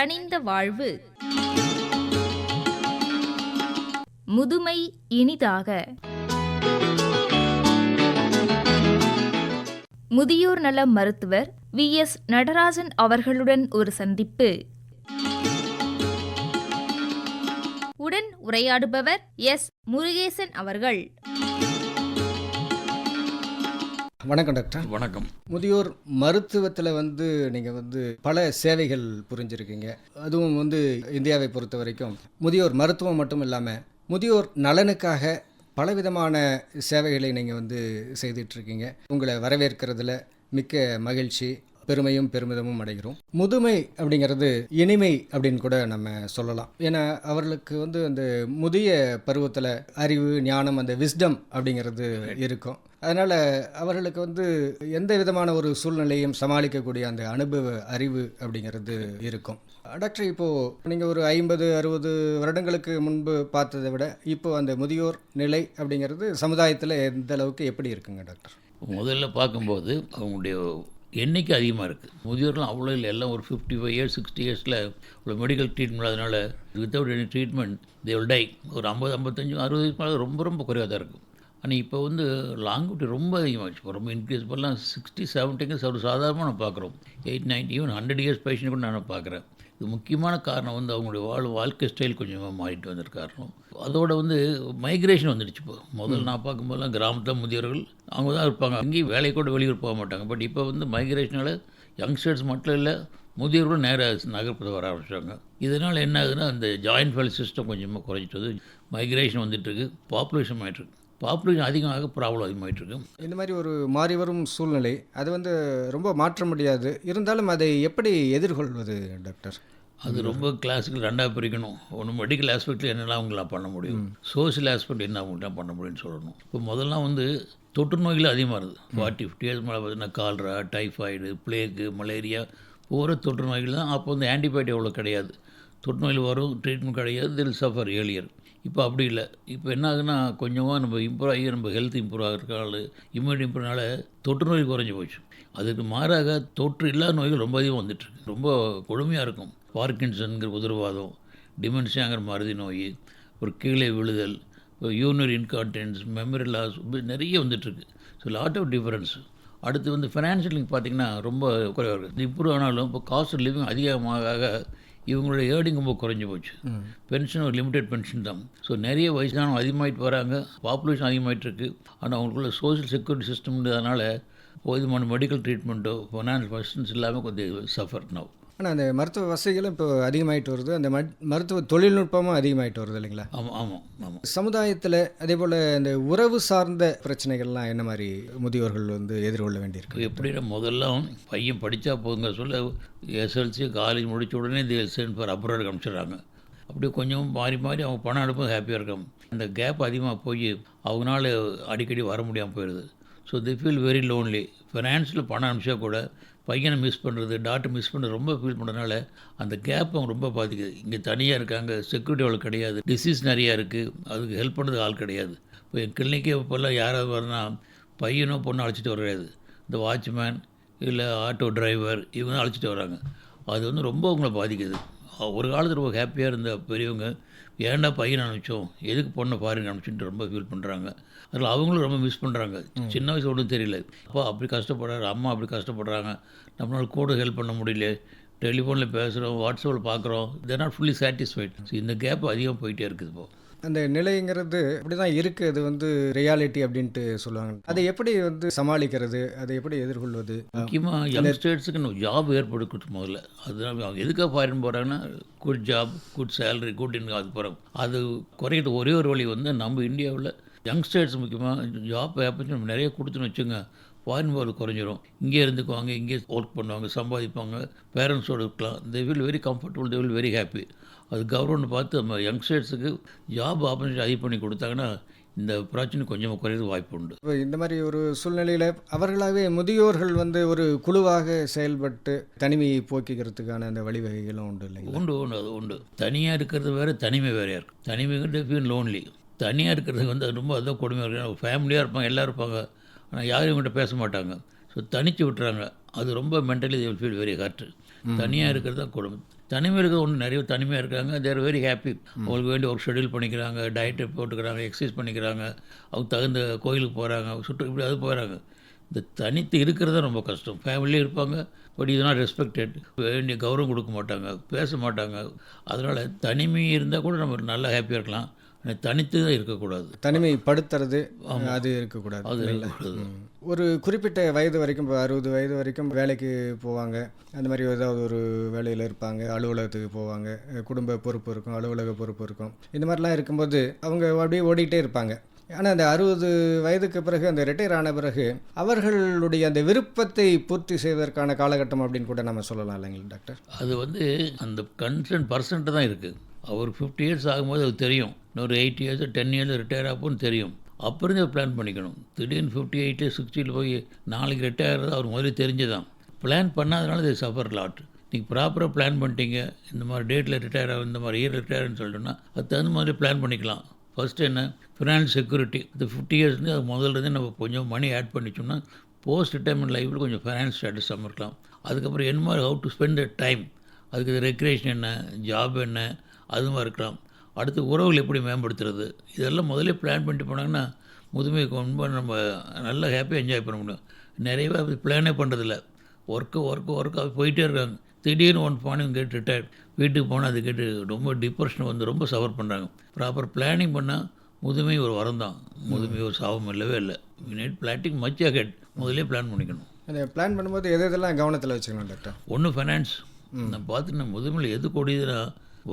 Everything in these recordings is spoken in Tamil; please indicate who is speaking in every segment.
Speaker 1: கனிந்த வாழ்வு. முதுமை இனிதாக. முதியோர் நல மருத்துவர் வி. எஸ். நடராஜன் அவர்களுடன் ஒரு சந்திப்பு. உடன் உரையாடுபவர் எஸ். முருகேசன் அவர்கள்.
Speaker 2: வணக்கம் டாக்டர்.
Speaker 3: வணக்கம்.
Speaker 2: முதியோர் மருத்துவத்தில் வந்து நீங்கள் வந்து பல சேவைகள் புரிஞ்சிருக்கீங்க. அதுவும் வந்து இந்தியாவை பொறுத்த வரைக்கும் முதியோர் மருத்துவம் மட்டும் இல்லாமல் முதியோர் நலனுக்காக பலவிதமான சேவைகளை நீங்கள் வந்து செய்துட்ருக்கீங்க உங்களை வரவேற்கிறதுல மிக்க மகிழ்ச்சி. பெருமையும் பெருமிதமும் அடைகிறோம். முதுமை அப்படிங்கிறது இனிமை அப்படின்னு கூட நம்ம சொல்லலாம். ஏன்னா அவர்களுக்கு வந்து அந்த முதிய பருவத்தில் அறிவு ஞானம் அந்த விஸ்டம் அப்படிங்கிறது இருக்கும். அதனால் அவர்களுக்கு வந்து எந்த விதமான ஒரு சூழ்நிலையும் சமாளிக்கக்கூடிய அந்த அனுபவ அறிவு அப்படிங்கிறது இருக்கும். டாக்டர் இப்போது நீங்கள் ஒரு ஐம்பது அறுபது வருடங்களுக்கு முன்பு பார்த்ததை விட இப்போது அந்த முதியோர் நிலை அப்படிங்கிறது சமுதாயத்தில் எந்த அளவுக்கு எப்படி இருக்குங்க டாக்டர்?
Speaker 3: முதல்ல பார்க்கும்போது அவங்களுடைய எண்ணிக்கை அதிகமாக இருக்குது முதியோர்லாம் அவ்வளோ இல்லை. எல்லாம் ஒரு ஃபிஃப்டி ஃபைவ் இயர்ஸ் சிக்ஸ்டி இயர்ஸில் இவ்வளோ மெடிக்கல் ட்ரீட்மெண்ட் அதனால் without any treatment they will die ஒரு ஐம்பது ஐம்பத்தஞ்சு அறுபது வயசு மேலே ரொம்ப ரொம்ப குறைவாக தான் இருக்கும். ஆனால் இப்போ வந்து லாங்குவிட்டி ரொம்ப அதிகமாகிடுச்சு இப்போ ரொம்ப இன்க்ரீஸ் பண்ணலாம். சிக்ஸ்டி செவன்ட்டிங்க ஒரு சாதாரணமாக நான் பார்க்குறோம் eight ninety even hundred years patient கூட நான் பார்க்குறேன் இது முக்கியமான காரணம் வந்து அவங்களுடைய வாழ் வாழ்க்கை ஸ்டைல் கொஞ்சமாக மாறிட்டு வந்திருக்க காரணம். அதோட வந்து மைக்ரேஷன் வந்துடுச்சு இப்போ. முதல்ல நான் பார்க்கும்போதெல்லாம் கிராமத்தில் முதியோர்கள் அவங்க தான் இருப்பாங்க. அங்கேயும் வேலை கூட வெளியூர் போக மாட்டாங்க. பட் இப்போ வந்து மைக்ரேஷனால் யங்ஸ்டர்ஸ் மட்டும் இல்லை முதியோர்களும் நேராக நகர்ப்புறத்தை வர ஆரம்பிச்சிட்டாங்க. இதனால் என்ன ஆகுதுன்னா அந்த ஜாயின்ட் ஃபைல் சிஸ்டம் கொஞ்சமாக குறைஞ்சிட்டு வந்து மைக்ரேஷன் வந்துட்டுருக்கு. பாப்புலேஷன் ஆகிட்டுருக்கு பாப்புலேஷன் அதிகமாக ப்ராப்ளம் அதிகமாகிட்டுருக்கு
Speaker 2: இந்த மாதிரி ஒரு மாறி வரும் சூழ்நிலை அது வந்து ரொம்ப மாற்ற முடியாது. இருந்தாலும் அதை எப்படி எதிர்கொள்வது டாக்டர்?
Speaker 3: அது ரொம்ப கிளாஸுக்கு ரெண்டாக பிரிக்கணும். ஒன்று மெடிக்கல் ஆஸ்பெக்டில் என்னெல்லாம் அவங்களாம் பண்ண முடியும்? சோஷியல் ஆஸ்பெக்ட் என்ன அவங்களாம் பண்ண முடியும்னு சொல்லணும். இப்போ முதல்லாம் வந்து தொற்று நோய்கள் அதிகமாக இருக்குது ஃபார்ட்டி ஃபிஃப்டி இயர்ஸ் மேலே பார்த்தீங்கன்னா கால்ரா டைஃபாய்டு பிளேக்கு மலேரியா போகிற தொற்று நோய்கள் தான் அப்போ வந்து ஆன்டிபயோட்டிக் அவ்வளோ கிடையாது. தொற்று நோயில் வரும் ட்ரீட்மெண்ட் கிடையாது தில் சஃபர் ஏலியர் இப்போ அப்படி இல்லை. இப்போ என்ன ஆகுதுன்னா கொஞ்சமாக நம்ம இம்ப்ரூவ் ஆகி நம்ம ஹெல்த் இம்ப்ரூவ் ஆகிறதுனால இம்யூனிட்டி இம்ப்ரூவ்னால தொற்று நோய் குறைஞ்சி போச்சு. அதுக்கு மாறாக தொற்று இல்லாத நோய்கள் ரொம்ப அதிகம் வந்துட்டுருக்கு ரொம்ப கொடுமையாக இருக்கும். பார்க்கின்சன்கிற உதிரவாதம் டிமென்ஷியாங்கிற மருதி நோய் ஒரு கீழே விழுதல் யூனர் இன்கான்டென்ஸ் மெமரி லாஸ் நிறைய வந்துட்டுருக்கு. ஸோ லாட் ஆஃப் டிஃபரன்ஸ் அடுத்து வந்து ஃபினான்ஷியலிங் பார்த்திங்கன்னா ரொம்ப குறைவாக இருக்குது இம்ப்ரூவ் ஆனாலும் இப்போ காஸ்ட் ஆஃப் லிவிங் அதிகமாக இவங்களுடைய ஏர்னிங் ரொம்ப குறைஞ்சி போச்சு. பென்ஷன் ஒரு லிமிடெட் பென்ஷன் தான். ஸோ நிறைய வயசானவங்க அதிகமாகிட்டு வராங்க. பாப்புலேஷன் அதிகமாகிட்டு இருக்கு. ஆனால் அவங்களுக்குள்ள சோஷியல் செக்யூரிட்டி சிஸ்டம்ன்றதுனால போதுமான மெடிக்கல் ட்ரீட்மெண்ட்டோ ஃபைனான்ஸ் அசிஸ்டன்ஸ் இல்லாமல் கொஞ்சம் சஃபர் நவ்
Speaker 2: ஆனால் அந்த மருத்துவ வசதிகளும் இப்போ அதிகமாயிட்டு வருது. அந்த மருத்துவ தொழில்நுட்பமும் அதிகமாயிட்டு வருது இல்லைங்களா?
Speaker 3: ஆமாம் ஆமாம் ஆமாம்
Speaker 2: சமுதாயத்தில் அதே போல் இந்த உறவு சார்ந்த பிரச்சனைகள்லாம் என்ன மாதிரி முதியோர்கள் வந்து எதிர்கொள்ள வேண்டியிருக்கு?
Speaker 3: எப்படின்னா முதல்ல பையன் படித்தா போதுங்க சொல்ல எஸ்எல்சி காலேஜ் முடிச்ச உடனே தி சென்ட் ஃபார் அப்ராட் காமிச்சிடுறாங்க. அப்படியே கொஞ்சம் மாறி மாறி அவங்க பணம் அனுப்பும் ஹாப்பியாக இருக்காங்க. அந்த கேப் அதிகமாக போய் அவங்களால அடிக்கடி வர முடியாமல் போயிடுது so they feel very lonely ஃபினான்ஸில் பணம் அனுப்பிச்சா கூட பையனை மிஸ் பண்ணுறது டாட்டை மிஸ் பண்ணுறது ரொம்ப ஃபீல் பண்ணுறதுனால அந்த கேப் அவங்க ரொம்ப பாதிக்குது. இங்கே தனியாக இருக்காங்க செக்யூரிட்டி அவ்வளோ கிடையாது டிசீஸ் நிறையா இருக்குது அதுக்கு ஹெல்ப் பண்ணுறதுக்கு ஆள் கிடையாது. இப்போ என் கிளினிக்கே இப்போல்லாம் யாராவது வரனா பையனோ பொண்ணோ அழைச்சிட்டு வர கிடையாது. இந்த வாட்ச்மேன் இல்லை ஆட்டோ டிரைவர் இவங்க தான் அழைச்சிட்டு வராங்க அது வந்து ரொம்ப அவங்கள பாதிக்குது. ஒரு காலத்தில் ரொம்ப ஹாப்பியாக இருந்த பெரியவங்க ஏன்டா பையன் அனுப்பிச்சோம்? எதுக்கு பொண்ணை பாருங்க அனுப்பிச்சுட்டு ரொம்ப ஃபீல் பண்ணுறாங்க அதில் அவங்களும் ரொம்ப மிஸ் பண்ணுறாங்க சின்ன வயசு ஒன்றும் தெரியல. அப்பா அப்படி கஷ்டப்படுறாரு அம்மா அப்படி கஷ்டப்படுறாங்க. நம்மளால கூட ஹெல்ப் பண்ண முடியல. டெலிஃபோனில் பேசுகிறோம் வாட்ஸ்அப்பில் பார்க்குறோம் they're not fully satisfied so இந்த கேப் அதிகம் போயிட்டே இருக்குது இப்போ.
Speaker 2: அந்த நிலைங்கிறது அப்படி தான் இருக்குது அது வந்து ரியாலிட்டி அப்படின்ட்டு சொல்லுவாங்க. அதை எப்படி வந்து சமாளிக்கிறது அதை எப்படி எதிர்கொள்வது?
Speaker 3: முக்கியமாக யங்ஸ்டர்ஸுக்கு ஜாப் ஏற்படுத்தணும் முதல்ல. அதுதான் அவங்க எதுக்காக ஃபாரின் போகிறாங்கன்னா good job good salary good income அது போகிறாங்க அது குறையிறது ஒரே ஒரு வழி வந்து நம்ம இந்தியாவில் யங்ஸ்டர்ஸ் முக்கியமாக ஜாப் ஆப்பர்ச்சுனிட்டி நிறைய கொடுத்துன்னு வச்சுங்க ஃபாரின் குறைஞ்சிரும். இங்கே இருந்துக்குவாங்க இங்கே ஒர்க் பண்ணுவாங்க சம்பாதிப்பாங்க பேரண்ட்ஸோடு இருக்கலாம். They will very comfortable they will very happy அது கவர்மெண்ட் பார்த்து நம்ம யங்ஸ்டர்ஸுக்கு ஜாப் ஆப்பர்ச்சுனிட்டி அதிக பண்ணி கொடுத்தாங்கன்னா இந்த பிரச்சனை கொஞ்சமாக குறையிறது வாய்ப்பு உண்டு.
Speaker 2: இப்போ இந்த மாதிரி ஒரு சூழ்நிலையில் அவர்களாகவே முதியோர்கள் வந்து ஒரு குழுவாக செயல்பட்டு தனிமையை போக்கிக்கிறதுக்கான அந்த வழிவகைகளும் உண்டு இல்லைங்களா?
Speaker 3: உண்டு உண்டு அது உண்டு. தனியாக இருக்கிறது வேறு தனிமை வேறையாக இருக்கும் தனிமைங்கிறது ஃபீல் லோன்லி தனியாக இருக்கிறது வந்து அது ரொம்ப அதுதான் கொடுமையாக இருக்கும் ஃபேமிலியாக இருப்பாங்க எல்லோரும் இருப்பாங்க. ஆனால் யாரும் இவங்ககிட்ட பேச மாட்டாங்க. ஸோ தனிச்சு விட்டுறாங்க. அது ரொம்ப மென்டலி ஃபீல் வெரி ஹர்ட் தனியாக இருக்கிறது தான் கொடுமை. தனிமையில் இருக்கிற ஒன்று நிறைய தனிமையாக இருக்காங்க. தேர் வெரி ஹாப்பி அவங்களுக்கு வேண்டிய ஒர்க் ஷெடியூல் பண்ணிக்கிறாங்க டயட்டை போட்டுக்கிறாங்க எக்ஸசைஸ் பண்ணிக்கிறாங்க. அவங்க தகுந்த கோயிலுக்கு போகிறாங்க சுற்று இப்படி அது போகிறாங்க இந்த தனித்து இருக்கிறது தான் ரொம்ப கஷ்டம். ஃபேமிலியே இருப்பாங்க பட் இதெல்லாம் ரெஸ்பெக்டட் வேண்டிய கௌரவம் கொடுக்க மாட்டாங்க பேச மாட்டாங்க. அதனால் தனிமை இருந்தால் கூட நம்ம நல்லா ஹாப்பியாக இருக்கலாம். தனித்து தான் இருக்கக்கூடாது.
Speaker 2: தனிமைப்படுத்துறது அது இருக்கக்கூடாது.
Speaker 3: அது? இருக்கக்கூடாது.
Speaker 2: ஒரு குறிப்பிட்ட வயது வரைக்கும் இப்போ அறுபது வயது வரைக்கும் வேலைக்கு போவாங்க. அந்த மாதிரி ஏதாவது ஒரு வேலையில் இருப்பாங்க. அலுவலகத்துக்கு போவாங்க. குடும்ப பொறுப்பு இருக்கும். அலுவலக பொறுப்பு இருக்கும். இந்த மாதிரிலாம் இருக்கும்போது அவங்க அப்படியே ஓடிக்கிட்டே இருப்பாங்க. ஆனால் அந்த அறுபது வயதுக்கு பிறகு அந்த ரிட்டையர் ஆன பிறகு அவர்களுடைய அந்த விருப்பத்தை பூர்த்தி செய்வதற்கான காலகட்டம் அப்படின்னு கூட நம்ம சொல்லலாம் இல்லைங்களா டாக்டர்?
Speaker 3: அது வந்து அந்த கன்சர்ன் பர்சன்ட்டு தான் இருக்குது அவர் ஃபிஃப்டி இயர்ஸ் ஆகும்போது அது தெரியும். இன்னொரு eight years ten years retire ஆகும்னு தெரியும். அப்புறமே பிளான் பண்ணிக்கணும். திடீர்னு ஃபிஃப்டி எயிட்டு சிக்ஸ்டியில் போய் நாளைக்கு ரிட்டையர் ஆகிறது அவர் முதல்ல தெரிஞ்சுதான். பிளான் பண்ணாதனால இது சஃபர் லாட் நீங்கள் ப்ராப்பராக பிளான் பண்ணிட்டீங்க. இந்த மாதிரி டேட்டில் ரிட்டையர் ஆகும் இந்த மாதிரி இயர் ரிட்டையர்னு சொல்லிட்டோம்னா அது தகுந்த மாதிரி பிளான் பண்ணிக்கலாம். ஃபஸ்ட்டு என்ன? ஃபினான்ஸ் செக்யூரிட்டி இந்த ஃபிஃப்டி இயர்ஸ்லேருந்து அது முதல்ல இருந்தே நம்ம கொஞ்சம் மணி ஆட் பண்ணிச்சோம்னா போஸ்ட் ரிட்டைர்மெண்ட் லைஃப்பில் கொஞ்சம் ஃபைனான்ஸ் ஸ்டேட்டஸ் இருக்கலாம் அதுக்கப்புறம் என்ன மாதிரி how to spend the time அதுக்கு ரெக்ரேஷன் என்ன? ஜாப் என்ன? அது மாதிரி இருக்கலாம். அடுத்து உறவுகள் எப்படி மேம்படுத்துறது? இதெல்லாம் முதல்ல பிளான் பண்ணிட்டு போனாங்கன்னா முதுமை ரொம்ப நம்ம நல்லா ஹாப்பியாக என்ஜாய் பண்ண முடியும். நிறைய பேர் பிளானே பண்ணுறதில்ல ஒர்க்கு ஒர்க்கு ஒர்க்கு அது போயிட்டே இருக்காங்க. திடீர்னு ஒன் பாயிண்ட் கேட்டு ரிட்டையர்ட் வீட்டுக்கு போனால் அது கேட்டு ரொம்ப டிப்ரெஷன் வந்து ரொம்ப சஃபர் பண்ணுறாங்க ப்ராப்பர் பிளானிங் பண்ணால் முதுமை ஒரு வரம் தான் முதுமை ஒரு சாபம் இல்லவே இல்லை. நீட் பிளாட்டிங் மச் அகெட் முதல்லே பிளான் பண்ணிக்கணும்.
Speaker 2: பிளான் பண்ணும்போது எது எதெல்லாம் கவனத்தில் வச்சுக்கணும் டாக்டர்
Speaker 3: ஒன்று ஃபைனான்ஸ் நான் பார்த்துட்டு முதுமையில் எது கொடியுதுன்னா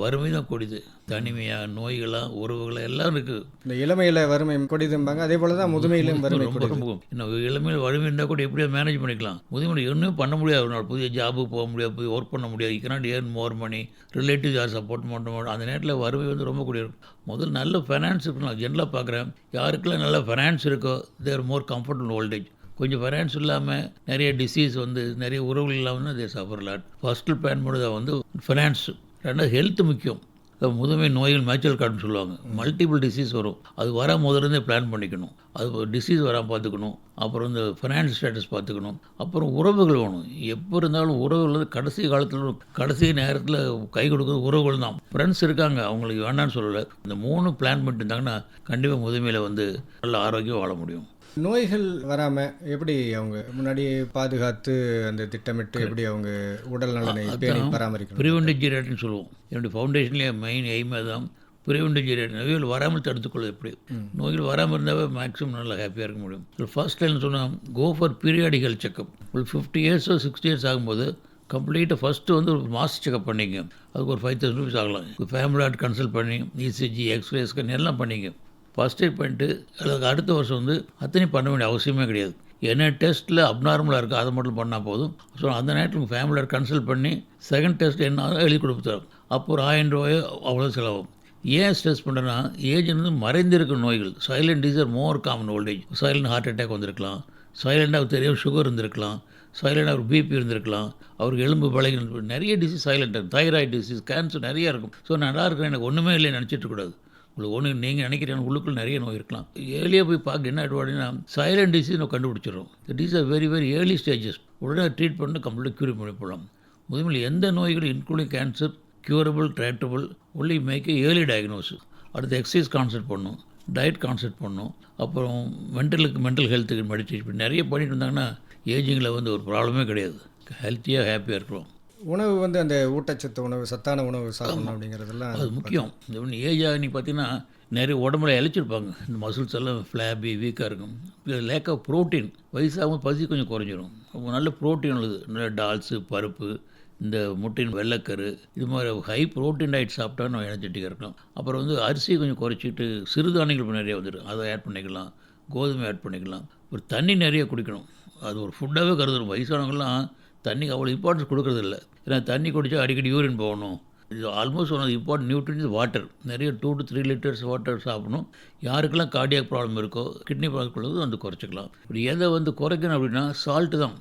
Speaker 3: வறுமை தான் கொடிது. தனிமையா நோய்களா உறவுகளா எல்லாம் இருக்குது
Speaker 2: இந்த இளமையில் வறுமை கொடிதும்பாங்க. அதே போல தான் முதுமையிலும் வறுமை
Speaker 3: ரொம்ப இன்னும் இளமையில் வறுமை இருந்தால் கூட எப்படியா மேனேஜ் பண்ணிக்கலாம். முதுமையில் ஒன்றும் பண்ண முடியாது. ஒரு நாள் புதிய ஜாபுக்கு போக முடியாது. புதிய ஒர்க் பண்ண முடியாது. He cannot earn more money relative யார் சப்போர்ட் பண்ண மாட்டோம் அந்த நேரத்தில் வறுமை வந்து ரொம்ப கூடிய இருக்கும் முதல்ல நல்ல ஃபைனான்ஸ் இருக்கணும் நான் ஜென்ரலாக பார்க்குறேன். யாருக்கெல்லாம் நல்ல ஃபைனான்ஸ் இருக்கோ they're more comfortable old age கொஞ்சம் ஃபைனான்ஸ் இல்லாமல் நிறைய டிசீஸ் வந்து நிறைய உறவுகள் இல்லாமல் they suffer lot first plan பண்ணுறத வந்து ஃபைனான்ஸ் ரெண்டாவது ஹெல்த் முக்கியம். இப்போ முதுமை நோய்கள் மேச்சுவல் கார்டுன்னு சொல்லுவாங்க. மல்டிபிள் டிசீஸ் வரும். அது வர முதல்ல பிளான் பண்ணிக்கணும். அது டிசீஸ் வராமல் பார்த்துக்கணும். அப்புறம் இந்த ஃபினான்ஸ் ஸ்டேட்டஸ் பார்த்துக்கணும். அப்புறம் உறவுகள் வேணும். எப்போ இருந்தாலும் உறவுகள் கடைசி காலத்தில் கடைசி நேரத்தில் கை கொடுக்குறது உறவுகள் தான். ஃப்ரெண்ட்ஸ் இருக்காங்க. அவங்களுக்கு வேண்டாம்னு சொல்லலை. இந்த மூணு பிளான் பண்ணிட்டு இருந்தாங்கன்னா கண்டிப்பாக முதுமையில் வந்து நல்ல ஆரோக்கியம் வாழ முடியும்.
Speaker 2: நோய்கள் வராமல் எப்படி அவங்க முன்னாடி பாதுகாத்து அந்த திட்டமிட்டு எப்படி அவங்க உடல் நலனை பேணி பராமரிக்கணும்?
Speaker 3: ப்ரிவென்டிவ் ஜீரேட்னு சொல்லுவோம். என்னுடைய ஃபவுண்டேஷன்லேயே மெயின் எய்ம் தான் ப்ரிவென்டிவ் ஜீரேட் நோய்கள் வராமல் தடுத்துக்கொள்வது எப்படி? நோய்கள் வராமல் இருந்தாவே மேக்ஸிமம் நல்லா ஹாப்பியாக இருக்க முடியும். ஃபர்ஸ்ட் டைம் சொன்னால் கோ ஃபார் பீரியாடிக்கல் செக்கப் ஒரு ஃபிஃப்டி இயர்ஸோ சிக்ஸ்டி இயர்ஸ் ஆகும்போது கம்ப்ளீட்டாக ஃபஸ்ட்டு வந்து ஒரு மாஸ் செக்கப் பண்ணிங்க. அதுக்கு ஒரு ஃபைவ் தௌசண்ட் ருபீஸ் ஆகலாம். ஃபேமிலி டாக்டர் கன்சல்ட் பண்ணி இசிஜி எக்ஸ்ரே ஸ்கேன் எல்லாம் பண்ணிங்க. ஃபஸ்ட் எய்ட் பண்ணிட்டு அதுக்கு அடுத்த வருஷம் வந்து அத்தனை பண்ண வேண்டிய அவசியமே கிடையாது. என்ன டெஸ்ட்டில் அப்நார்மலாக இருக்குது அதை மட்டும் பண்ணால் போதும். ஸோ அந்த நேரத்தில் உங்கள் ஃபேமிலியோட கன்சல்ட் பண்ணி செகண்ட் டெஸ்ட் என்ன எழுதி கொடுத்துரும் அப்போ ஒரு ஆயிரம் ரூபாயோ அவ்வளோ செலவாகும். ஏன் ஸ்ட்ரெஸ் பண்ணுறேன்னா ஏஜ் வந்து மறைந்திருக்கும் நோய்கள். Silent disease more common old age silent heart attack வந்திருக்கலாம். சைலண்டாக தெரியாமல் சுகர் இருந்திருக்கலாம். சைலண்டாக ஒரு பிபி இருந்திருக்கலாம். அவருக்கு எலும்பு பழகி நிறைய disease silent thyroid disease cancer நிறைய இருக்கும். ஸோ நல்லா இருக்கிறேன் எனக்கு ஒன்றுமே இல்லை நினச்சிட்டு கூடாது உங்களுக்கு ஒன்று நீங்கள் நினைக்கிறீங்க உள்ளுக்குள்ள நிறைய நோய் இருக்கலாம். ஏர்லியாக போய் பார்க்க என்ன அட்வான்டேஜ்னா சைலண்ட் டிசீஸ் நம்ம கண்டுபிடிச்சிடும் is a very very early stages உடனே ட்ரீட் பண்ணி கம்ப்ளீட்டாக க்யூர் பண்ணி போடலாம். முதுமையில் எந்த நோய்களும் including cancer curable treatable only make early diagnosis அடுத்து எக்ஸசைஸ் கான்சென்ட் பண்ணும் டயட் கான்சென்ட் பண்ணணும் அப்புறம் மென்டலுக்கு மென்டல் ஹெல்த்துக்கு மெடிடேஷன் நிறைய பண்ணிட்டு இருந்தாங்கன்னா ஏஜிங்கில் வந்து ஒரு ப்ராப்ளமே கிடையாது. ஹெல்த்தியாக ஹாப்பியாக இருக்கிறோம்
Speaker 2: உணவு வந்து அந்த ஊட்டச்சத்து உணவு சத்தான உணவு சாப்பிடணும் அப்படிங்கிறதெல்லாம்
Speaker 3: அது முக்கியம். இந்த ஒன்று ஏஜ் ஆகி நீ பார்த்தீங்கன்னா நிறைய உடம்புல இழைச்சிருப்பாங்க. இந்த மசில்ஸ் எல்லாம் ஃப்ளாபி வீக்காக இருக்கும். லேக் ஆஃப் ப்ரோட்டீன் வயசாகும் பசி கொஞ்சம் குறைஞ்சிரும். ரொம்ப நல்ல ப்ரோட்டீன் உள்ளது. நல்ல டால்ஸு பருப்பு இந்த முட்டையின் வெள்ளைக்கரு இது மாதிரி ஹை ப்ரோட்டீன் டயட் சாப்பிட்டா நம்ம எனர்ஜெட்டிக்காக இருக்கலாம் அப்புறம் வந்து அரிசி கொஞ்சம் குறைச்சிட்டு சிறுதானியங்கள் இப்ப நிறைய வந்துடும் அதை ஆட் பண்ணிக்கலாம். கோதுமை ஆட் பண்ணிக்கலாம். ஒரு தண்ணி நிறைய குடிக்கணும். அது ஒரு ஃபுட்டாகவே கருதுடும் வயசானவங்கலாம் தண்ணிக்கு அவ்வளோ இம்பார்ட்டன்ஸ் கொடுக்கறதில்ல. ஏன்னா தண்ணி குடித்தா அடிக்கடி யூரின் போகணும். இது almost one important nutrients water நிறைய two to three litres water சாப்பிடணும். யாருக்கெல்லாம் கார்டியாக் ப்ராப்ளம் இருக்கோ கிட்னி ப்ராப்ளம் உள்ளது வந்து குறைச்சிக்கலாம். இப்படி எதை வந்து குறைக்கணும் அப்படின்னா சால்ட்டு தான்.